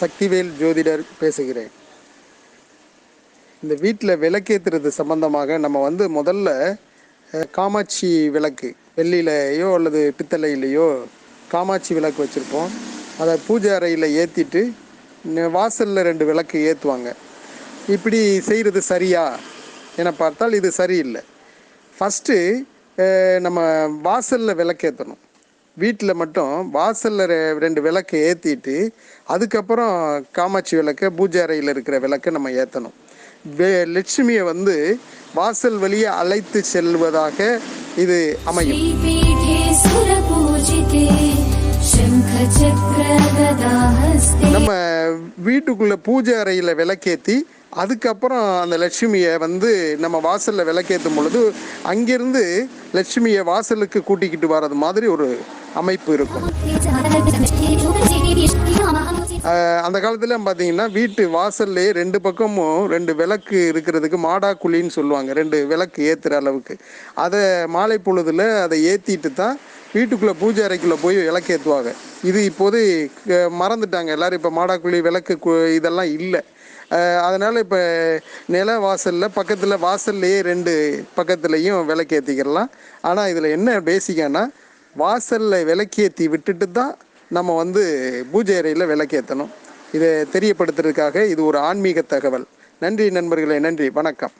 சக்திவேல் ஜோதிடர் பேசுகிறேன். இந்த வீட்டில் விளக்கேற்றுறது சம்பந்தமாக நம்ம வந்து முதல்ல காமாட்சி விளக்கு வெள்ளியிலையோ அல்லது பித்தளையிலையோ காமாட்சி விளக்கு வச்சுருப்போம். அதை பூஜை அறையில் ஏற்றிட்டு வாசலில் ரெண்டு விளக்கு ஏற்றுவாங்க இப்படி செய்கிறது சரியா? என பார்த்தால் இது சரியில்லை. ஃபஸ்ட்டு நம்ம வாசலில் விளக்கேற்றணும் வீட்டில் மட்டும் வாசலில் ரெண்டு விளக்கு ஏற்றிட்டு அதுக்கப்புறம் காமாட்சி விளக்கு பூஜை அறையில் இருக்கிற விளக்கு நம்ம ஏற்றணும் லட்சுமியை வந்து வாசல் வழியே அழைத்து செல்வதாக இது அமையும். நம்ம வீட்டுக்குள்ள பூஜை அறையில் விளக்கேற்றி அதுக்கப்புறம் அந்த லட்சுமியை வந்து நம்ம வாசலில் விளக்கேற்றும் பொழுது அங்கிருந்து லட்சுமியை வாசலுக்கு கூட்டிக்கிட்டு வர்றது மாதிரி ஒரு அமைப்பு இருக்கும். அந்த காலத்துல பார்த்தீங்கன்னா வீட்டு வாசல்லே ரெண்டு பக்கமும் ரெண்டு விளக்கு இருக்கிறதுக்கு மாடா குழின்னு சொல்லுவாங்க. ரெண்டு விளக்கு ஏற்றுற அளவுக்கு. அதை மாலை பொழுதுல அதை ஏற்றிட்டு தான் வீட்டுக்குள்ளே பூஜை அறைக்குள்ளே போய் விளக்கு ஏற்றுவாங்க இது இப்போது மறந்துட்டாங்க. எல்லோரும் இப்போ மாடாக்குழி விளக்கு இதெல்லாம் இல்லை. அதனால் இப்போ நில வாசலில் பக்கத்தில் வாசல்லையே ரெண்டு பக்கத்துலேயும் விளக்கேற்றிக்கிறலாம் ஆனால் இதில் என்ன பேசிக்கானா வாசலில் விளக்கேற்றி விட்டுட்டு தான் நம்ம வந்து பூஜை அறையில் விளக்கேற்றணும் இதை தெரியப்படுத்துறதுக்காக இது ஒரு ஆன்மீக தகவல். நன்றி நண்பர்களே நன்றி. வணக்கம்.